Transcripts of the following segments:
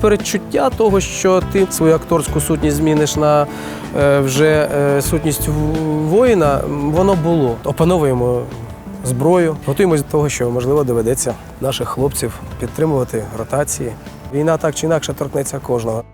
передчуття того, що ти свою акторську сутність зміниш на е, вже е, сутність воїна, воно було. Опановуємо зброю, готуємося до того, що можливо доведеться наших хлопців підтримувати ротації. Війна так чи інакше торкнеться кожного.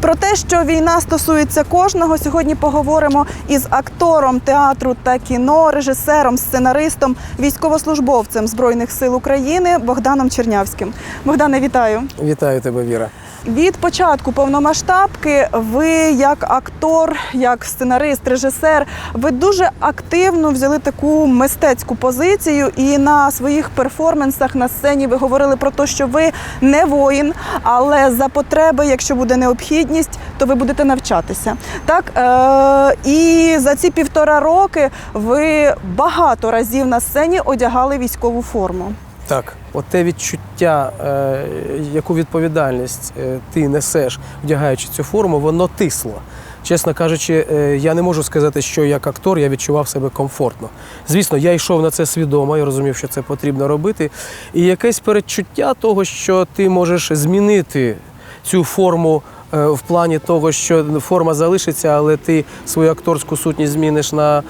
Про те, що війна стосується кожного, сьогодні поговоримо із актором театру та кіно, режисером, сценаристом, військовослужбовцем Збройних сил України Богданом Чернявським. Богдане, вітаю! Вітаю тебе, Віра. Від початку повномасштабки ви як актор, як сценарист, режисер, ви дуже активно взяли таку мистецьку позицію, і на своїх перформансах на сцені ви говорили про те, що ви не воїн, але за потреби, якщо буде необхідність, то ви будете навчатися. Так е- і за ці півтора роки ви багато разів на сцені одягали військову форму. Так, от те відчуття, е, яку відповідальність е, ти несеш, вдягаючи цю форму, воно тисло. Чесно кажучи, е, я не можу сказати, що як актор я відчував себе комфортно. Звісно, я йшов на це свідомо, я розумів, що це потрібно робити. І якесь передчуття того, що ти можеш змінити цю форму. Е, В плані того, що форма залишиться, але ти свою акторську сутність зміниш на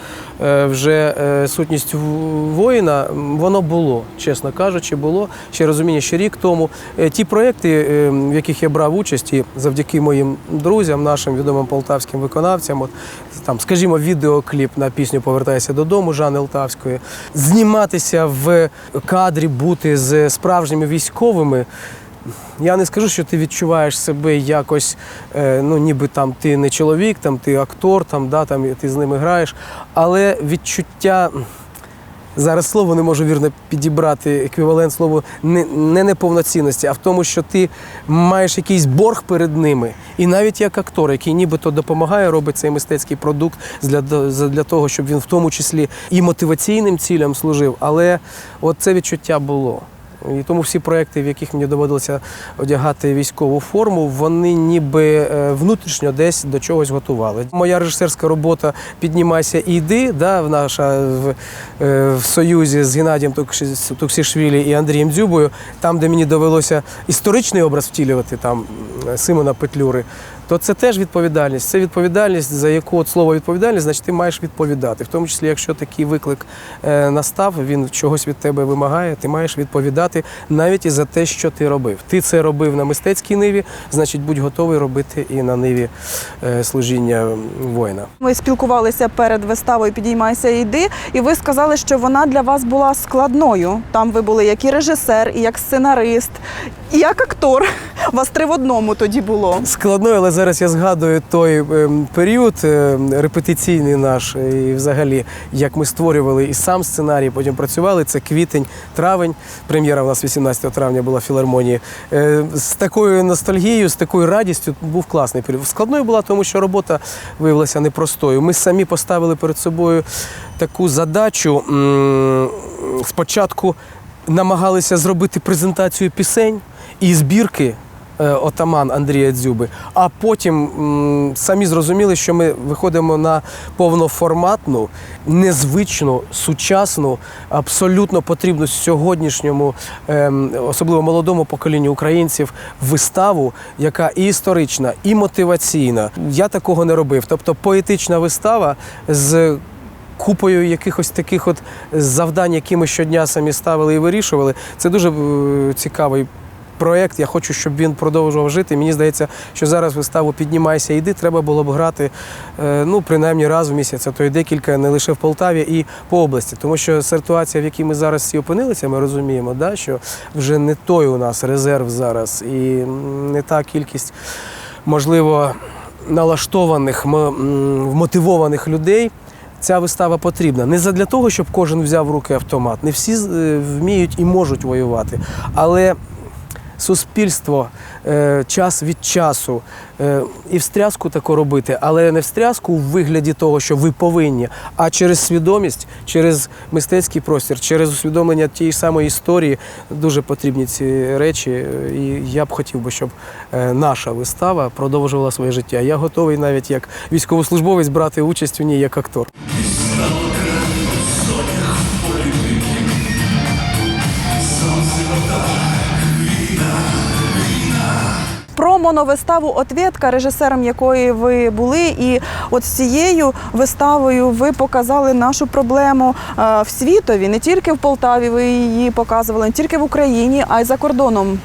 е, вже е, сутність воїна, воно було, чесно кажучи, було ще розуміння, що рік тому ті проекти, в яких я брав участь, і завдяки моїм друзям, нашим відомим полтавським виконавцям, от там, скажімо, відеокліп на пісню Повертайся додому Жани Лтавської, зніматися в кадрі, бути з справжніми військовими. Я не скажу, що ти відчуваєш себе якось, е, ну ніби там ти не чоловік, там ти актор, там, да, там ти з ними граєш, але відчуття. Зараз слово не можу вірно підібрати еквівалент слову не, не неповноцінності, а в тому, що ти маєш якийсь борг перед ними. І навіть як актор, який нібито допомагає, робить цей мистецький продукт для, для того, щоб він в тому числі і мотиваційним цілям служив. Але от це відчуття було. І тому всі проекти, в яких мені доводилося одягати військову форму, вони ніби е, внутрішньо десь до чогось готували. Моя режисерська робота Піднімайся і йди, да, в наша в, е, в союзі з Геннадієм Туксішвілі і Андрієм Дзюбою, там, де мені довелося історичний образ втілювати, там Симона Петлюри. То це теж відповідальність. Це відповідальність, за яку от слово відповідальність, значить ти маєш відповідати. В тому числі, якщо такий виклик е, настав, він чогось від тебе вимагає, ти маєш відповідати навіть і за те, що ти робив. Ти це робив на мистецькій ниві, значить, будь готовий робити і на ниві е, служіння воїна. Ми спілкувалися перед виставою Підіймайся і йди, і ви сказали, що вона для вас була складною. Там ви були як і режисер, і як сценарист, і як актор. Вас три в одному тоді було. Складно, але зараз я згадую той ем, період е, репетиційний наш, і взагалі, як ми створювали і сам сценарій, потім працювали. Це квітень, травень. Прем'єра у нас 18 травня була в філармонії. Е, З такою ностальгією, з такою радістю був класний період. Складною була, тому що робота виявилася непростою. Ми самі поставили перед собою таку задачу. Спочатку намагалися зробити презентацію пісень і збірки е, отаман Андрія Дзюби. А потім самі зрозуміли, що ми виходимо на повноформатну, незвичну, сучасну, абсолютно потрібну сьогоднішньому, ем, особливо молодому поколінню українців, виставу, яка і історична, і мотиваційна. Я такого не робив. Тобто поетична вистава з купою якихось таких от завдань, які ми щодня самі ставили і вирішували. Це дуже е, цікавий. Проєкт, я хочу, щоб він продовжував жити. Мені здається, що зараз виставу Піднімайся, йди. Треба було б грати е, ну, принаймні раз в місяць, а то й декілька, не лише в Полтаві і по області. Тому що ситуація, в якій ми зараз всі опинилися, ми розуміємо, да, що вже не той у нас резерв зараз, і не та кількість, можливо, налаштованих, вмотивованих людей. Ця вистава потрібна не задля того, щоб кожен взяв в руки автомат. Не всі е, вміють і можуть воювати. Але суспільство е, час від часу е, і встряску таку робити, але не встряску в вигляді того, що ви повинні, а через свідомість, через мистецький простір, через усвідомлення тієї самої історії дуже потрібні ці речі. І я б хотів би, щоб е, наша вистава продовжувала своє життя. Я готовий навіть як військовослужбовець брати участь у ній як актор. Моновиставу Отвєтка, режисером якої ви були. І от цією виставою ви показали нашу проблему е, в світові, не тільки в Полтаві. Ви її показували, не тільки в Україні, а й за кордоном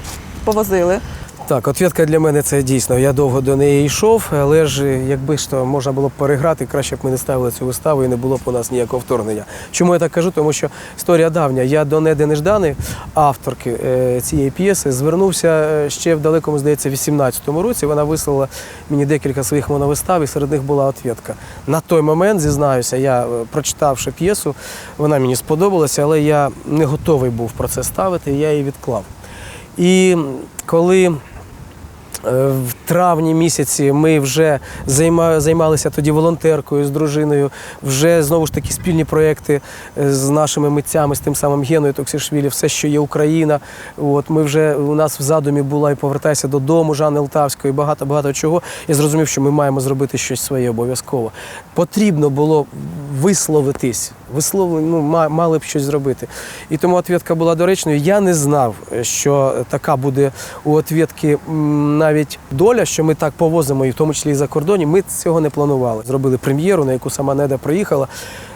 повозили. Так, отвідка для мене це дійсно. Я довго до неї йшов, але ж е, якби ж то можна було б переграти, краще б ми не ставили цю виставу і не було б у нас ніякого вторгнення. Чому я так кажу? Тому що історія давня. Я до Неди Неждани, авторки е, цієї п'єси, звернувся е, ще в далекому, здається, 18-му році. Вона вислала мені декілька своїх моновистав, і серед них була отвідка. На той момент, зізнаюся, я прочитавши п'єсу, вона мені сподобалася, але я не готовий був про це ставити, я її відклав. І коли В травні місяці ми вже займалися тоді волонтеркою з дружиною. Вже знову ж таки спільні проекти е, з нашими митцями, з тим самим Геною Токсішвілі, все, що є Україна. От ми вже у нас в задумі була і повертайся додому Жанни Лтавської, багато багато чого. Я зрозумів, що ми маємо зробити щось своє обов'язково. Потрібно було висловитись, вислов... ну, мали б щось зробити. І тому отвідка була доречною. Я не знав, що така буде у отвідки м, навіть доля, що ми так повозимо, і в тому числі і за кордоні. Ми цього не планували. Зробили прем'єру, на яку сама Неда приїхала.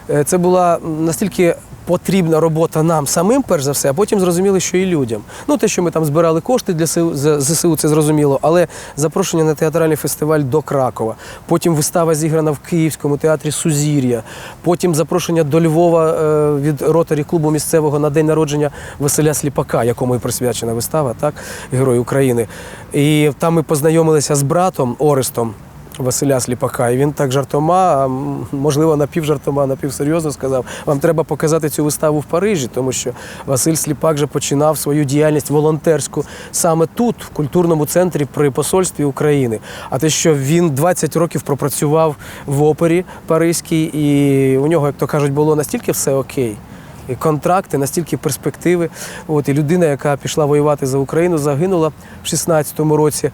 Е, Це була настільки. Потрібна робота нам самим, перш за все, а потім зрозуміли, що і людям. Ну, те, що ми там збирали кошти для СУ, ЗСУ, це зрозуміло, але запрошення на театральний фестиваль до Кракова. Потім вистава зіграна в Київському театрі Сузір'я. Потім запрошення до Львова е, від ротарі клубу місцевого на день народження Василя Сліпака, якому і присвячена вистава, так, Герой України. І там ми познайомилися з братом Орестом. Василя Сліпака, і він так жартома, можливо, напівжартома, напівсерйозно сказав: вам треба показати цю виставу в Парижі, тому що Василь Сліпак же починав свою діяльність волонтерську саме тут, в культурному центрі при посольстві України. А те, що він 20 років пропрацював в опері Паризькій, і у нього, як то кажуть, було настільки все окей. І контракти, настільки перспективи. От і людина, яка пішла воювати за Україну, загинула в 16-му році.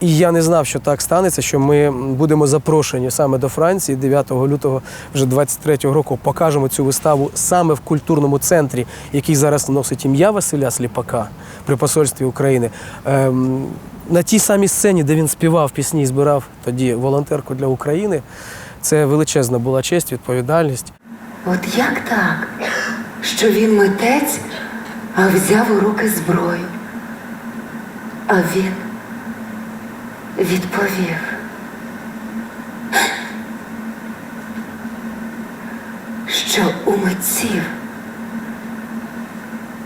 І я не знав, що так станеться, що ми будемо запрошені саме до Франції 9 лютого вже 23-го року. Покажемо цю виставу саме в культурному центрі, який зараз носить ім'я Василя Сліпака при посольстві України. Ем, на тій самій сцені, де він співав пісні і збирав тоді волонтерку для України. Це величезна була честь, відповідальність. От як так, що він митець, а взяв у руки зброю. А він відповів. Що у митців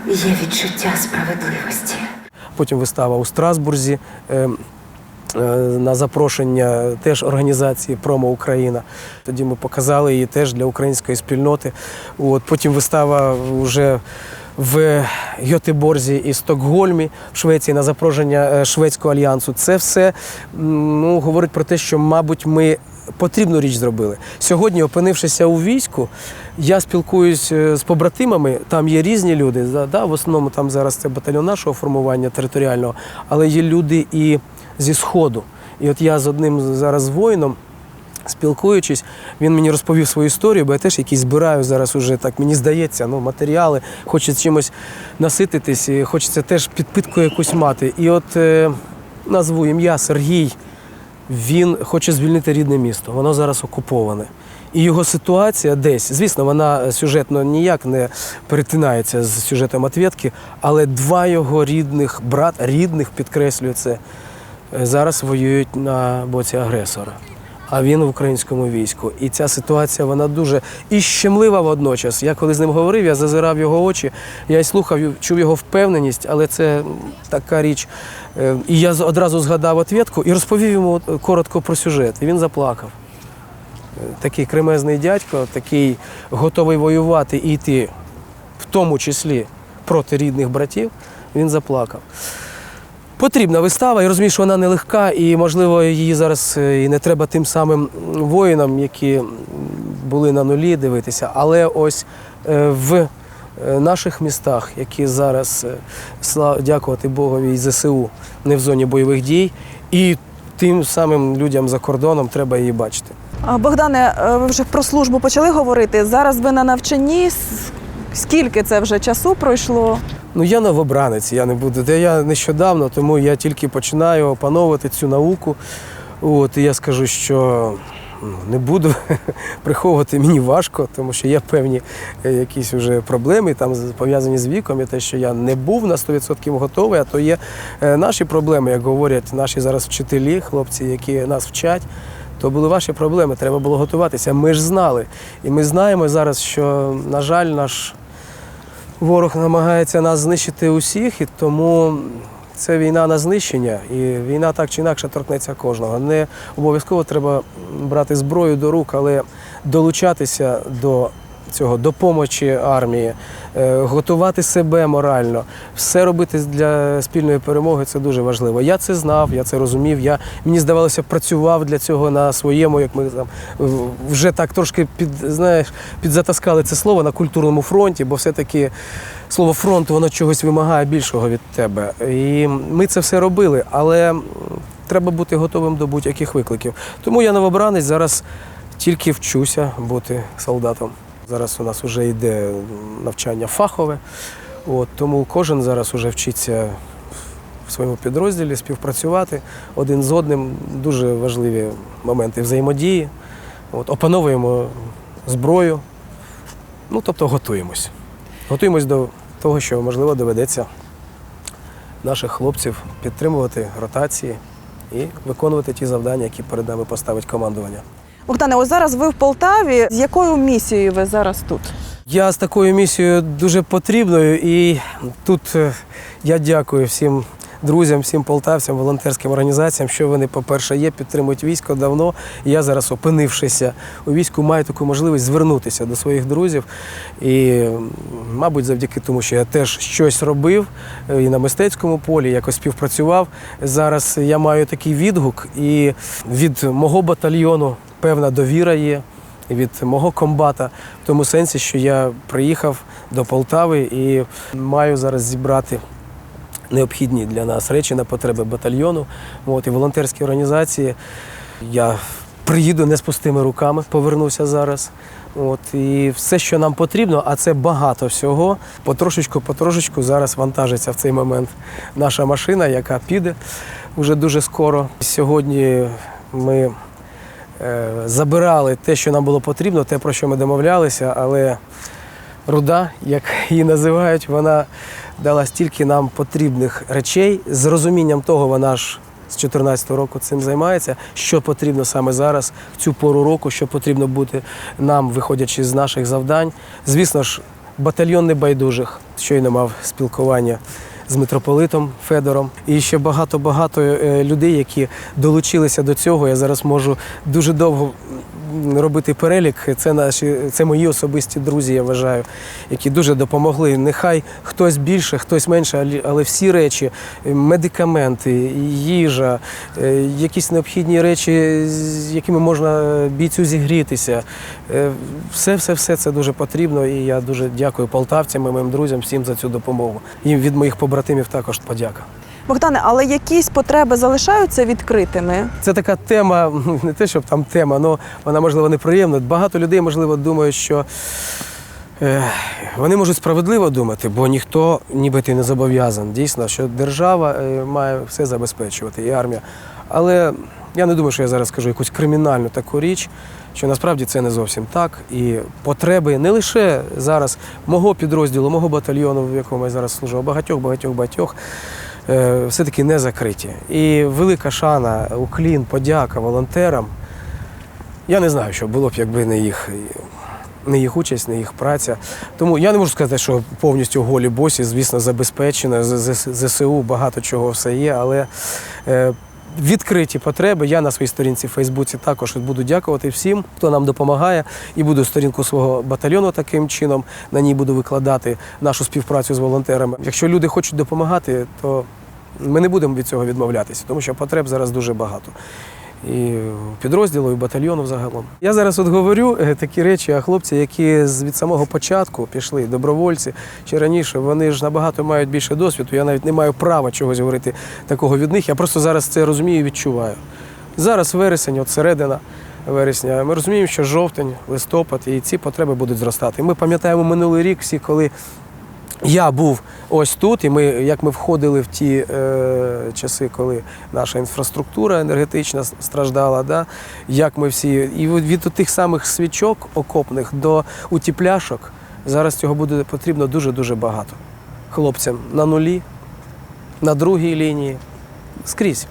є відчуття справедливості. Потім вистава у Страсбурзі е, е, на запрошення теж організації Промо Україна. Тоді ми показали її теж для української спільноти. От, потім вистава вже в Гьотеборзі і Стокгольмі в Швеції на запрошення е, Шведського альянсу. Це все ну, говорить про те, що, мабуть, ми потрібну річ зробили. Сьогодні, опинившися у війську, я спілкуюсь е, з побратимами, там є різні люди. Да, в основному там зараз це батальйон нашого формування територіального, але є люди і зі Сходу. І от я з одним зараз воїном. Спілкуючись, він мені розповів свою історію, бо я теж якісь збираю зараз уже так, мені здається, ну, матеріали, хочеться чимось насититись, і хочеться теж підпитку якусь мати. І от е, назву ім'я Сергій, він хоче звільнити рідне місто. Воно зараз окуповане. І його ситуація десь, звісно, вона сюжетно ніяк не перетинається з сюжетом «Отвєтки», але два його рідних брат, рідних, підкреслюю це, е, зараз воюють на боці агресора. А він в українському війську. І ця ситуація вона дуже і щемлива водночас. Я коли з ним говорив, я зазирав його очі, я й слухав, чув його впевненість, але це така річ. Е, І я одразу згадав отвідку і розповів йому е, коротко про сюжет. І він заплакав. Е, Такий кремезний дядько, такий готовий воювати і йти, в тому числі проти рідних братів, він заплакав. Потрібна вистава, я розумію, що вона нелегка, і, можливо, її зараз е, і не треба тим самим воїнам, які були на нулі дивитися. Але ось е, в е, наших містах, які зараз, дякувати Богові і ЗСУ, не в зоні бойових дій, і тим самим людям за кордоном треба її бачити. Богдане, ви вже про службу почали говорити. Зараз ви на навчанні. Скільки це вже часу пройшло? Ну, я новобранець, я не буду. Де я нещодавно, тому я тільки починаю опановувати цю науку. От, і я скажу, що ну, не буду приховувати мені важко, тому що є певні е, якісь вже проблеми, там пов'язані з віком, і те, що я не був на 100% готовий, а то є е, наші проблеми, як говорять наші зараз вчителі, хлопці, які нас вчать. То були ваші проблеми, треба було готуватися. Ми ж знали. І ми знаємо зараз, що, на жаль, наш ворог намагається нас знищити усіх, і тому це війна на знищення. І війна так чи інакше торкнеться кожного. Не обов'язково треба брати зброю до рук, але долучатися до цього, допомочі армії, е, готувати себе морально, все робити для спільної перемоги це дуже важливо. Я це знав, я це розумів. Я мені здавалося, працював для цього на своєму, як ми там вже так трошки під знаєш, підзатаскали це слово на культурному фронті, бо все-таки слово фронт воно чогось вимагає більшого від тебе. І ми це все робили, але треба бути готовим до будь-яких викликів. Тому я новобранець зараз тільки вчуся бути солдатом. Зараз у нас вже йде навчання фахове, от, тому кожен зараз уже вчиться в своєму підрозділі співпрацювати один з одним. Дуже важливі моменти взаємодії. От, опановуємо зброю, ну тобто готуємось. Готуємось до того, що можливо доведеться наших хлопців підтримувати ротації і виконувати ті завдання, які перед нами поставить командування. Богдане, ось зараз ви в Полтаві. З якою місією ви зараз тут? Я з такою місією дуже потрібною, і тут е, я дякую всім друзям, всім полтавцям, волонтерським організаціям, що вони, по-перше, є, підтримують військо давно. Я зараз, опинившися у війську, маю таку можливість звернутися до своїх друзів. І, мабуть, завдяки тому, що я теж щось робив е, і на мистецькому полі, якось співпрацював. Зараз я маю такий відгук, і від мого батальйону певна довіра є від мого комбата, в тому сенсі, що я приїхав до Полтави і маю зараз зібрати необхідні для нас речі на потреби батальйону. От, і волонтерські організації. Я приїду не з пустими руками, повернуся зараз. От, і все, що нам потрібно, а це багато всього, потрошечку, потрошечку зараз вантажиться в цей момент наша машина, яка піде вже дуже скоро. Сьогодні ми забирали те, що нам було потрібно, те, про що ми домовлялися, але руда, як її називають, вона дала стільки нам потрібних речей. З розумінням того, вона ж з 2014 року цим займається, що потрібно саме зараз, в цю пору року, що потрібно бути нам, виходячи з наших завдань. Звісно ж, батальйон небайдужих, щойно мав спілкування з митрополитом Федором. І ще багато-багато е, людей, які долучилися до цього. Я зараз можу дуже довго робити перелік. Це наші, це мої особисті друзі, я вважаю, які дуже допомогли. Нехай хтось більше, хтось менше, але- всі речі, медикаменти, їжа, е, якісь необхідні речі, з якими можна бійцю зігрітися. Е, Все, все, все це дуже потрібно. І я дуже дякую полтавцям і моїм друзям всім за цю допомогу. Їм від моїх побратимів також подяка. Богдане, але якісь потреби залишаються відкритими? Це така тема, ну, не те, щоб там тема, але вона можливо неприємна. Багато людей, можливо, думають, що е, вони можуть справедливо думати, бо ніхто нібито не зобов'язаний. Дійсно, що держава е, має все забезпечувати, і армія. Але я не думаю, що я зараз скажу якусь кримінальну таку річ, що насправді це не зовсім так. І потреби не лише зараз мого підрозділу, мого батальйону, в якому я зараз служу, а багатьох, багатьох, багатьох все-таки не закриті. І велика шана, уклін, подяка волонтерам. Я не знаю, що було б, якби не їх, не їх участь, не їх праця. Тому я не можу сказати, що повністю голі босі, звісно, забезпечено. З- ЗСУ багато чого все є, але е, відкриті потреби. Я на своїй сторінці в Фейсбуці також буду дякувати всім, хто нам допомагає, і буду сторінку свого батальйону таким чином. На ній буду викладати нашу співпрацю з волонтерами. Якщо люди хочуть допомагати, то ми не будемо від цього відмовлятися, тому що потреб зараз дуже багато. І підрозділу, і батальйону взагалом. Я зараз от говорю е, такі речі, а хлопці, які від самого початку пішли, добровольці ще раніше, вони ж набагато мають більше досвіду. Я навіть не маю права чогось говорити такого від них. Я просто зараз це розумію і відчуваю. Зараз вересень, от середина вересня. Ми розуміємо, що жовтень, листопад і ці потреби будуть зростати. Ми пам'ятаємо минулий рік всі, коли Я був ось тут, і ми, як ми входили в ті е, часи, коли наша інфраструктура енергетична страждала, да? як ми всі. І від, тих самих свічок окопних до утіпляшок зараз цього буде потрібно дуже-дуже багато. Хлопцям на нулі, на другій лінії, скрізь.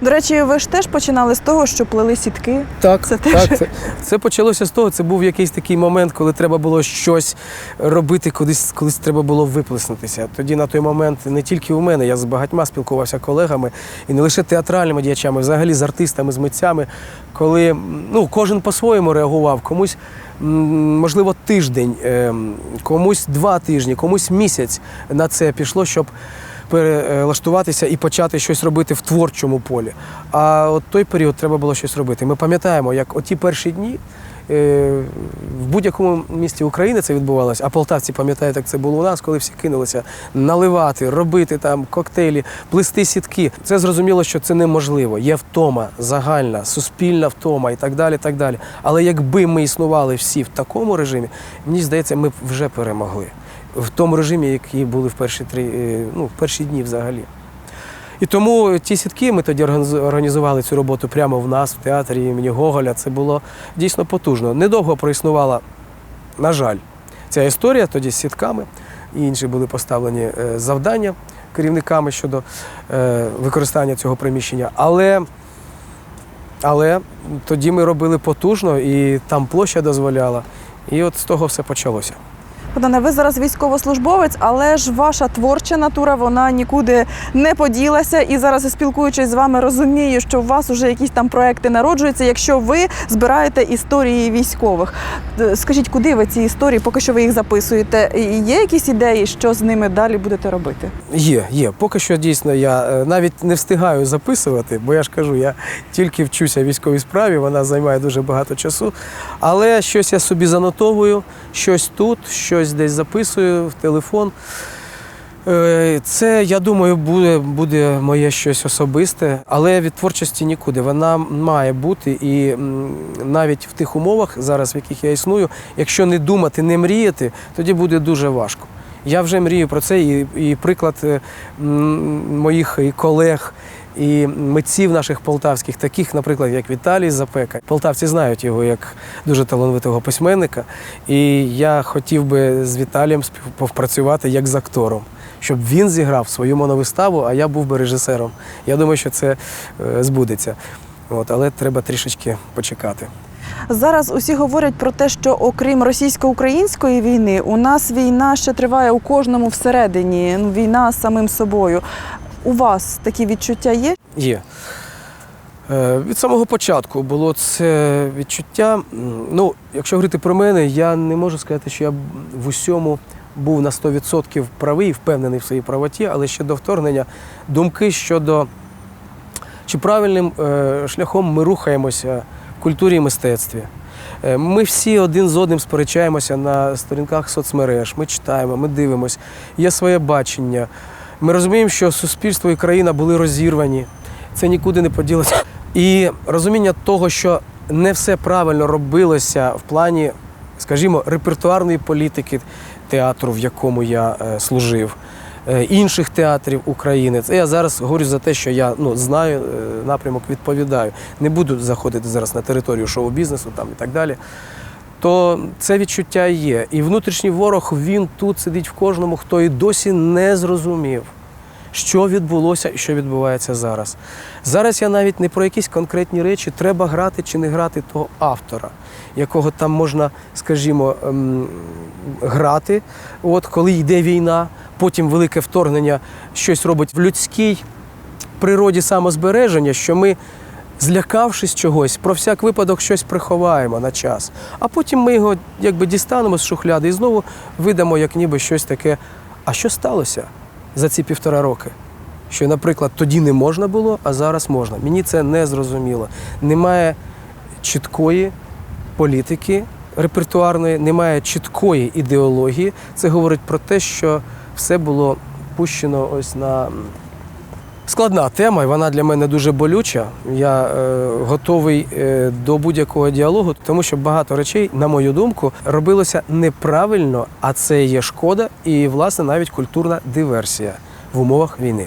До речі, ви ж теж починали з того, що плели сітки. Так, Це теж- так це, це почалося з того. Це був якийсь такий момент, коли треба було щось робити, колись, колись треба було виплеснутися. Тоді на той момент не тільки у мене, я з багатьма спілкувався колегами, і не лише театральними діячами, взагалі з артистами, з митцями, коли ну, кожен по-своєму реагував, комусь. Можливо, тиждень, ем, комусь два тижні, комусь місяць на це пішло, щоб перелаштуватися і почати щось робити в творчому полі. А от той період треба було щось робити. Ми пам'ятаємо, як оті перші дні е, в будь-якому місті України це відбувалося, а полтавці пам'ятають, як це було у нас, коли всі кинулися наливати, робити там коктейлі, плести сітки. Це зрозуміло, що це неможливо. Є втома загальна, суспільна втома і так далі. так далі. Але якби ми існували всі в такому режимі, мені здається, ми б вже перемогли в тому режимі, які були в перші три, е, ну, в перші дні взагалі. І тому ті сітки ми тоді організ- організували цю роботу прямо в нас, в театрі імені Гоголя. Це було дійсно потужно. Недовго проіснувала, на жаль, ця історія тоді з сітками. І інші були поставлені е, завдання керівниками щодо е, використання цього приміщення. Але, але тоді ми робили потужно, і там площа дозволяла. І от з того все почалося. Богдане, ви зараз військовослужбовець, але ж ваша творча натура вона нікуди не поділася. І зараз, спілкуючись з вами, розумію, що у вас вже якісь там проекти народжуються, якщо ви збираєте історії військових. Скажіть, куди ви ці історії, поки що ви їх записуєте? Є якісь ідеї, що з ними далі будете робити? Є, є. Поки що дійсно я е, навіть не встигаю записувати, бо я ж кажу, я тільки вчуся військовій справі, вона займає дуже багато часу. Але щось я собі занотовую, щось тут, щось десь записую в телефон. Е, Це, я думаю, буде, буде моє щось особисте, але від творчості нікуди. Вона має бути. І навіть в тих умовах, зараз в яких я існую, якщо не думати, не мріяти, тоді буде дуже важко. Я вже мрію про це, і, і приклад е, моїх колег. І митців наших полтавських, таких, наприклад, як Віталій Запека. Полтавці знають його як дуже талановитого письменника. І я хотів би з Віталієм співпрацювати як з актором, щоб він зіграв свою моновиставу, а я був би режисером. Я думаю, що це е, збудеться. От, але треба трішечки почекати. Зараз усі говорять про те, що окрім російсько-української війни, у нас війна ще триває у кожному всередині. Ну, війна самим собою. У вас такі відчуття є? Є. Е, Від самого початку було це відчуття. Ну, якщо говорити про мене, я не можу сказати, що я в усьому був на 100% правий, впевнений в своїй правоті, але ще до вторгнення думки щодо чи правильним е, шляхом ми рухаємося в культурі і мистецтві. Е, Ми всі один з одним сперечаємося на сторінках соцмереж, ми читаємо, ми дивимося, є своє бачення. Ми розуміємо, що суспільство і країна були розірвані, це нікуди не поділося. І розуміння того, що не все правильно робилося в плані, скажімо, репертуарної політики театру, в якому я е, служив, е, інших театрів України. Це я зараз говорю за те, що я ну, знаю е, напрямок, відповідаю. Не буду заходити зараз на територію шоу-бізнесу там і так далі. То це відчуття є. І внутрішній ворог він тут сидить в кожному, хто і досі не зрозумів, що відбулося і що відбувається зараз. Зараз я навіть не про якісь конкретні речі, треба грати чи не грати того автора, якого там можна, скажімо, ем, грати, от коли йде війна, потім велике вторгнення щось робить в людській природі самозбереження, що ми, злякавшись чогось, про всяк випадок щось приховаємо на час. А потім ми його якби дістанемо з шухляди і знову видамо, як ніби щось таке. А що сталося за ці півтора роки? Що, наприклад, тоді не можна було, а зараз можна. Мені це не зрозуміло. Немає чіткої політики репертуарної, немає чіткої ідеології. Це говорить про те, що все було пущено ось на Складна тема, і вона для мене дуже болюча. Я е, готовий е, до будь-якого діалогу, тому що багато речей, на мою думку, робилося неправильно, а це є шкода і, власне, навіть культурна диверсія в умовах війни.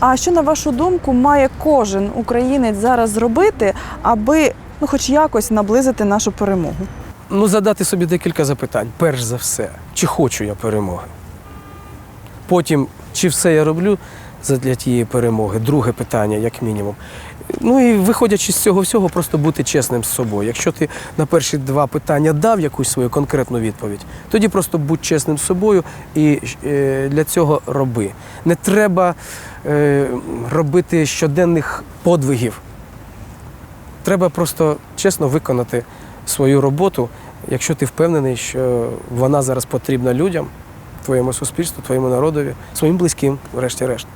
А що на вашу думку має кожен українець зараз зробити, аби ну, хоч якось наблизити нашу перемогу? Ну, задати собі декілька запитань. Перш за все, чи хочу я перемоги? Потім, чи все я роблю для тієї перемоги? Друге питання, як мінімум. Ну і виходячи з цього всього, просто бути чесним з собою. Якщо ти на перші два питання дав якусь свою конкретну відповідь, тоді просто будь чесним з собою і е, для цього роби. Не треба е, робити щоденних подвигів. Треба просто чесно виконати свою роботу, якщо ти впевнений, що вона зараз потрібна людям, твоєму суспільству, твоєму народові, своїм близьким, врешті-решт.